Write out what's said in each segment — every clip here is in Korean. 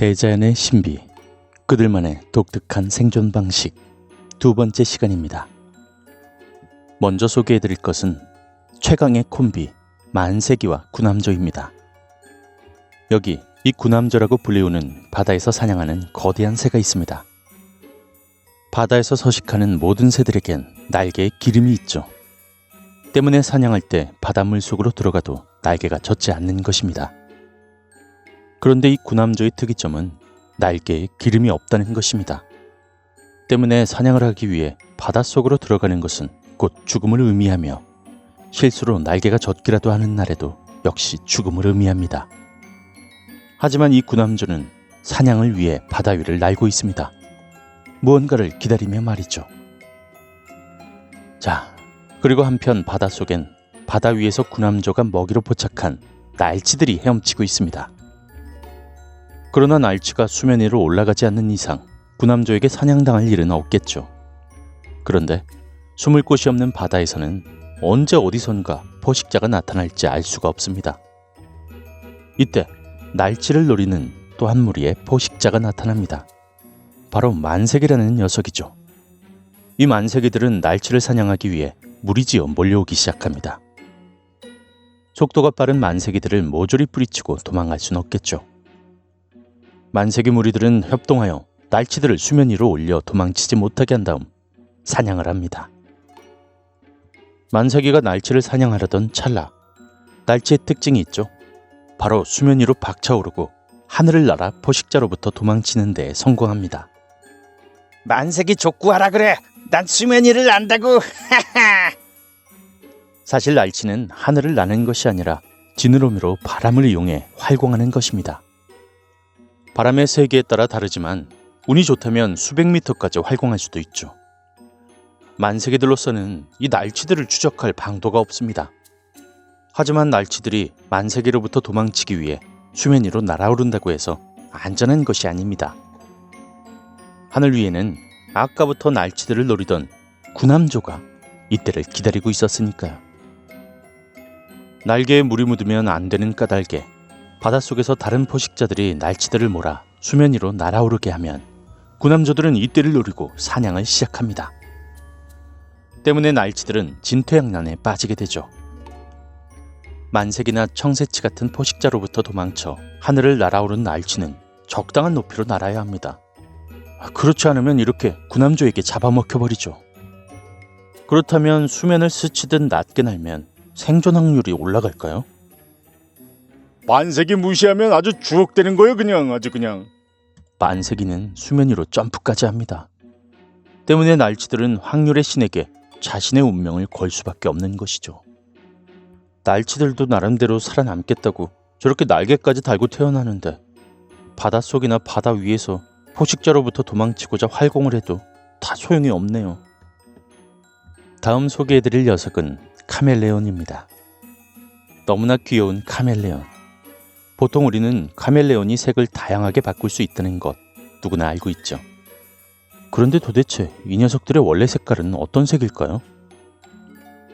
대자연의 신비, 그들만의 독특한 생존 방식 두 번째 시간입니다. 먼저 소개해드릴 것은 최강의 콤비 만세기와 구남조입니다. 여기 이 구남조라고 불리우는 바다에서 사냥하는 거대한 새가 있습니다. 바다에서 서식하는 모든 새들에겐 날개에 기름이 있죠. 때문에 사냥할 때 바닷물 속으로 들어가도 날개가 젖지 않는 것입니다. 그런데 이 구남조의 특이점은 날개에 기름이 없다는 것입니다. 때문에 사냥을 하기 위해 바닷속으로 들어가는 것은 곧 죽음을 의미하며 실수로 날개가 젖기라도 하는 날에도 역시 죽음을 의미합니다. 하지만 이 구남조는 사냥을 위해 바다 위를 날고 있습니다. 무언가를 기다리며 말이죠. 자, 그리고 한편 바닷속엔 바다 위에서 구남조가 먹이로 포착한 날치들이 헤엄치고 있습니다. 그러나 날치가 수면 위로 올라가지 않는 이상 구남조에게 사냥당할 일은 없겠죠. 그런데 숨을 곳이 없는 바다에서는 언제 어디선가 포식자가 나타날지 알 수가 없습니다. 이때 날치를 노리는 또 한 무리의 포식자가 나타납니다. 바로 만색이라는 녀석이죠. 이 만색이들은 날치를 사냥하기 위해 무리지어 몰려오기 시작합니다. 속도가 빠른 만색이들을 모조리 뿌리치고 도망갈 순 없겠죠. 만색이 무리들은 협동하여 날치들을 수면 위로 올려 도망치지 못하게 한 다음 사냥을 합니다. 만색이가 날치를 사냥하려던 찰나 날치의 특징이 있죠. 바로 수면 위로 박차오르고 하늘을 날아 포식자로부터 도망치는 데 성공합니다. 만색이 족구하라 그래. 난 수면 위를 안다고. 사실 날치는 하늘을 나는 것이 아니라 지느러미로 바람을 이용해 활공하는 것입니다. 바람의 세기에 따라 다르지만 운이 좋다면 수백 미터까지 활공할 수도 있죠. 만세기들로서는 이 날치들을 추적할 방도가 없습니다. 하지만 날치들이 만세기로부터 도망치기 위해 수면 위로 날아오른다고 해서 안전한 것이 아닙니다. 하늘 위에는 아까부터 날치들을 노리던 구남조가 이때를 기다리고 있었으니까요. 날개에 물이 묻으면 안 되는 까닭에 바닷속에서 다른 포식자들이 날치들을 몰아 수면 위로 날아오르게 하면 구남조들은 이때를 노리고 사냥을 시작합니다. 때문에 날치들은 진퇴양난에 빠지게 되죠. 만색이나 청새치 같은 포식자로부터 도망쳐 하늘을 날아오른 날치는 적당한 높이로 날아야 합니다. 그렇지 않으면 이렇게 구남조에게 잡아먹혀버리죠. 그렇다면 수면을 스치듯 낮게 날면 생존 확률이 올라갈까요? 만색이 무시하면 아주 주옥되는 거예요 그냥 아주 그냥 만색이는 수면 위로 점프까지 합니다. 때문에 날치들은 확률의 신에게 자신의 운명을 걸 수밖에 없는 것이죠. 날치들도 나름대로 살아남겠다고 저렇게 날개까지 달고 태어나는데 바닷속이나 바다 위에서 포식자로부터 도망치고자 활공을 해도 다 소용이 없네요. 다음 소개해드릴 녀석은 카멜레온입니다. 너무나 귀여운 카멜레온. 보통 우리는 카멜레온이 색을 다양하게 바꿀 수 있다는 것 누구나 알고 있죠. 그런데 도대체 이 녀석들의 원래 색깔은 어떤 색일까요?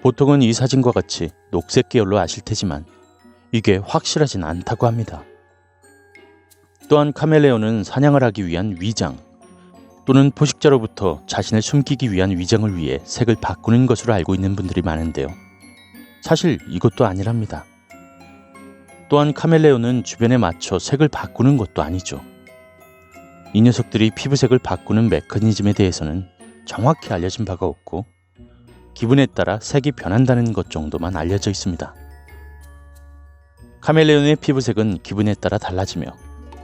보통은 이 사진과 같이 녹색 계열로 아실 테지만 이게 확실하진 않다고 합니다. 또한 카멜레온은 사냥을 하기 위한 위장 또는 포식자로부터 자신을 숨기기 위한 위장을 위해 색을 바꾸는 것으로 알고 있는 분들이 많은데요. 사실 이것도 아니랍니다. 또한 카멜레온은 주변에 맞춰 색을 바꾸는 것도 아니죠. 이 녀석들이 피부색을 바꾸는 메커니즘에 대해서는 정확히 알려진 바가 없고 기분에 따라 색이 변한다는 것 정도만 알려져 있습니다. 카멜레온의 피부색은 기분에 따라 달라지며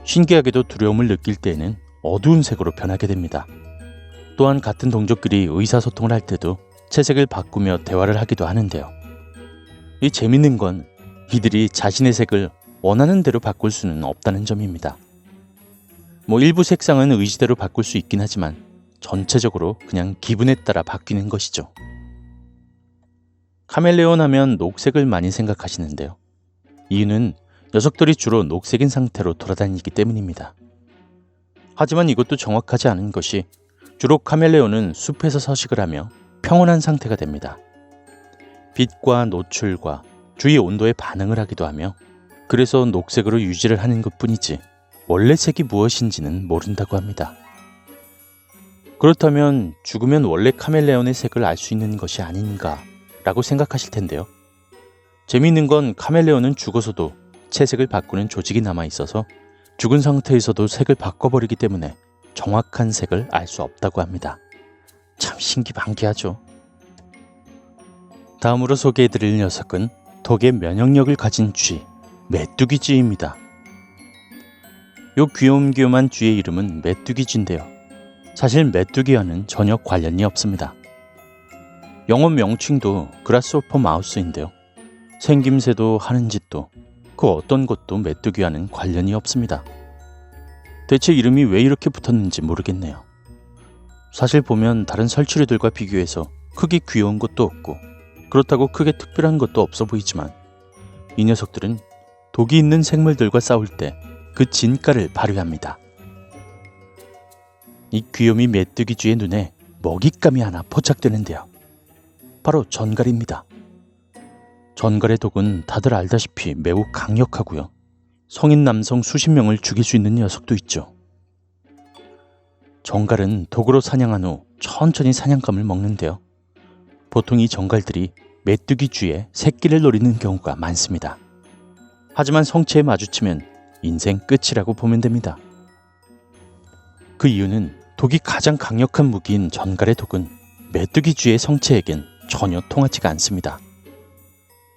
신기하게도 두려움을 느낄 때에는 어두운 색으로 변하게 됩니다. 또한 같은 동족끼리 의사소통을 할 때도 채색을 바꾸며 대화를 하기도 하는데요. 이 재밌는 건 이들이 자신의 색을 원하는 대로 바꿀 수는 없다는 점입니다. 뭐 일부 색상은 의지대로 바꿀 수 있긴 하지만 전체적으로 그냥 기분에 따라 바뀌는 것이죠. 카멜레온 하면 녹색을 많이 생각하시는데요. 이유는 녀석들이 주로 녹색인 상태로 돌아다니기 때문입니다. 하지만 이것도 정확하지 않은 것이 주로 카멜레온은 숲에서 서식을 하며 평온한 상태가 됩니다. 빛과 노출과 주위 온도에 반응을 하기도 하며 그래서 녹색으로 유지를 하는 것 뿐이지 원래 색이 무엇인지는 모른다고 합니다. 그렇다면 죽으면 원래 카멜레온의 색을 알 수 있는 것이 아닌가 라고 생각하실 텐데요. 재미있는 건 카멜레온은 죽어서도 채색을 바꾸는 조직이 남아 있어서 죽은 상태에서도 색을 바꿔버리기 때문에 정확한 색을 알 수 없다고 합니다. 참 신기반기하죠. 다음으로 소개해드릴 녀석은 독의 면역력을 가진 쥐, 메뚜기 쥐입니다. 요 귀염귀염한 쥐의 이름은 메뚜기 쥐인데요. 사실 메뚜기와는 전혀 관련이 없습니다. 영어 명칭도 그라스오퍼 마우스인데요. 생김새도 하는 짓도 그 어떤 것도 메뚜기와는 관련이 없습니다. 대체 이름이 왜 이렇게 붙었는지 모르겠네요. 사실 보면 다른 설치류들과 비교해서 크게 귀여운 것도 없고 그렇다고 크게 특별한 것도 없어 보이지만 이 녀석들은 독이 있는 생물들과 싸울 때 그 진가를 발휘합니다. 이 귀요미 메뚜기 쥐의 눈에 먹잇감이 하나 포착되는데요. 바로 전갈입니다. 전갈의 독은 다들 알다시피 매우 강력하고요. 성인 남성 수십 명을 죽일 수 있는 녀석도 있죠. 정갈은 독으로 사냥한 후 천천히 사냥감을 먹는데요. 보통 이 정갈들이 메뚜기 쥐의 새끼를 노리는 경우가 많습니다. 하지만 성체에 마주치면 인생 끝이라고 보면 됩니다. 그 이유는 독이 가장 강력한 무기인 전갈의 독은 메뚜기 쥐의 성체에겐 전혀 통하지가 않습니다.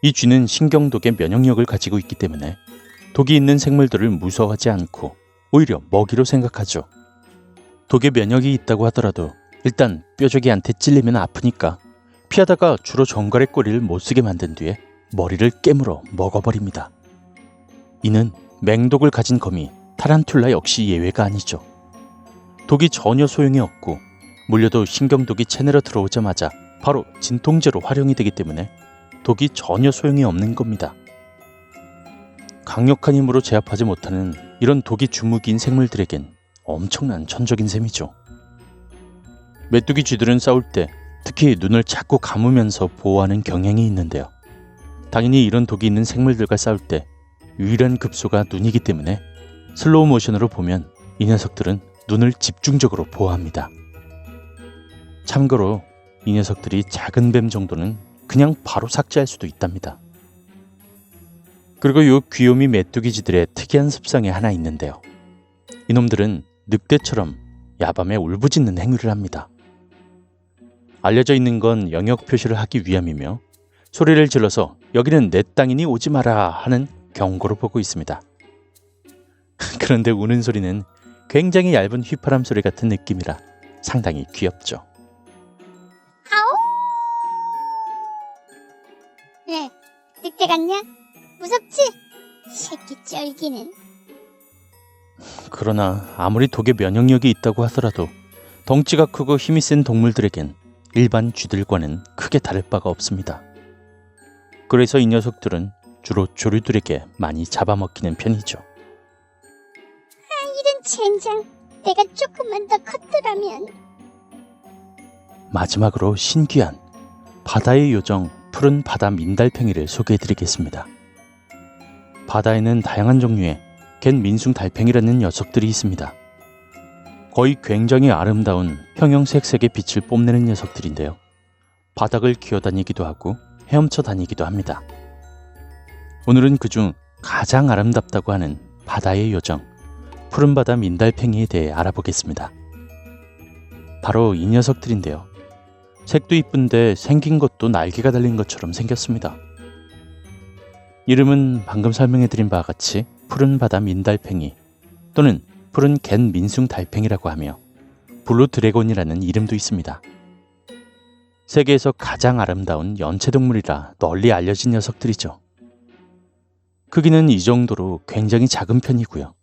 이 쥐는 신경독의 면역력을 가지고 있기 때문에 독이 있는 생물들을 무서워하지 않고 오히려 먹이로 생각하죠. 독에 면역이 있다고 하더라도 일단 뾰족이한테 찔리면 아프니까 피하다가 주로 정갈의 꼬리를 못 쓰게 만든 뒤에 머리를 깨물어 먹어버립니다. 이는 맹독을 가진 거미 타란툴라 역시 예외가 아니죠. 독이 전혀 소용이 없고 물려도 신경독이 체내로 들어오자마자 바로 진통제로 활용이 되기 때문에 독이 전혀 소용이 없는 겁니다. 강력한 힘으로 제압하지 못하는 이런 독이 주무기인 생물들에겐 엄청난 천적인 셈이죠. 메뚜기 쥐들은 싸울 때 특히 눈을 자꾸 감으면서 보호하는 경향이 있는데요. 당연히 이런 독이 있는 생물들과 싸울 때 유일한 급소가 눈이기 때문에 슬로우 모션으로 보면 이 녀석들은 눈을 집중적으로 보호합니다. 참고로 이 녀석들이 작은 뱀 정도는 그냥 바로 삭제할 수도 있답니다. 그리고 요 귀요미 메뚜기쥐들의 특이한 습성이 하나 있는데요. 이놈들은 늑대처럼 야밤에 울부짖는 행위를 합니다. 알려져 있는 건 영역 표시를 하기 위함이며 소리를 질러서 여기는 내 땅이니 오지 마라 하는 경고로 보고 있습니다. 그런데 우는 소리는 굉장히 얇은 휘파람 소리 같은 느낌이라 상당히 귀엽죠. 왜? 늑대 같냐? 무섭지? 새끼 쩔기는. 그러나 아무리 독에 면역력이 있다고 하더라도 덩치가 크고 힘이 센 동물들에겐 일반 쥐들과는 크게 다를 바가 없습니다. 그래서 이 녀석들은 주로 조류들에게 많이 잡아먹히는 편이죠. 이런 젠장. 내가 조금만 더 컸더라면. 마지막으로 신기한 바다의 요정 푸른 바다 민달팽이를 소개해드리겠습니다. 바다에는 다양한 종류의 갯 민숭 달팽이라는 녀석들이 있습니다. 거의 굉장히 아름다운 형형색색의 빛을 뽐내는 녀석들인데요. 바닥을 기어다니기도 하고 헤엄쳐 다니기도 합니다. 오늘은 그중 가장 아름답다고 하는 바다의 요정 푸른 바다 민달팽이에 대해 알아보겠습니다. 바로 이 녀석들인데요. 색도 이쁜데 생긴 것도 날개가 달린 것처럼 생겼습니다. 이름은 방금 설명해드린 바와 같이 푸른 바다 민달팽이 또는 푸른 갯 민숭 달팽이라고 하며 블루 드래곤이라는 이름도 있습니다. 세계에서 가장 아름다운 연체동물이라 널리 알려진 녀석들이죠. 크기는 이 정도로 굉장히 작은 편이고요.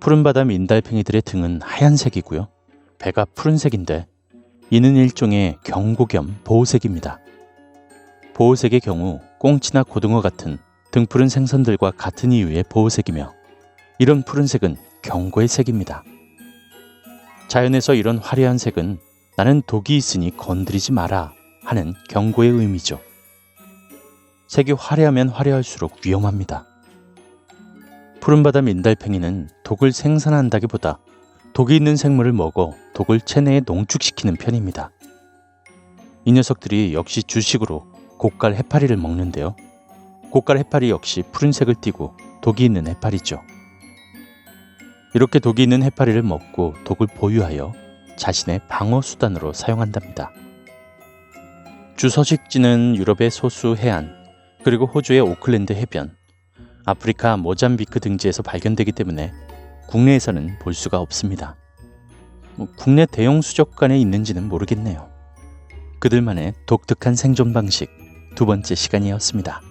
푸른 바다 민달팽이들의 등은 하얀색이고요. 배가 푸른색인데 이는 일종의 경고 겸 보호색입니다. 보호색의 경우 꽁치나 고등어 같은 등푸른 생선들과 같은 이유의 보호색이며 이런 푸른색은 경고의 색입니다. 자연에서 이런 화려한 색은 나는 독이 있으니 건드리지 마라 하는 경고의 의미죠. 색이 화려하면 화려할수록 위험합니다. 푸른바다 민달팽이는 독을 생산한다기보다 독이 있는 생물을 먹어 독을 체내에 농축시키는 편입니다. 이 녀석들이 역시 주식으로 고깔 해파리를 먹는데요. 고깔 해파리 역시 푸른색을 띠고 독이 있는 해파리죠. 이렇게 독이 있는 해파리를 먹고 독을 보유하여 자신의 방어 수단으로 사용한답니다. 주서식지는 유럽의 소수 해안, 그리고 호주의 오클랜드 해변, 아프리카 모잠비크 등지에서 발견되기 때문에 국내에서는 볼 수가 없습니다. 뭐 국내 대형 수족관에 있는지는 모르겠네요. 그들만의 독특한 생존 방식 두 번째 시간이었습니다.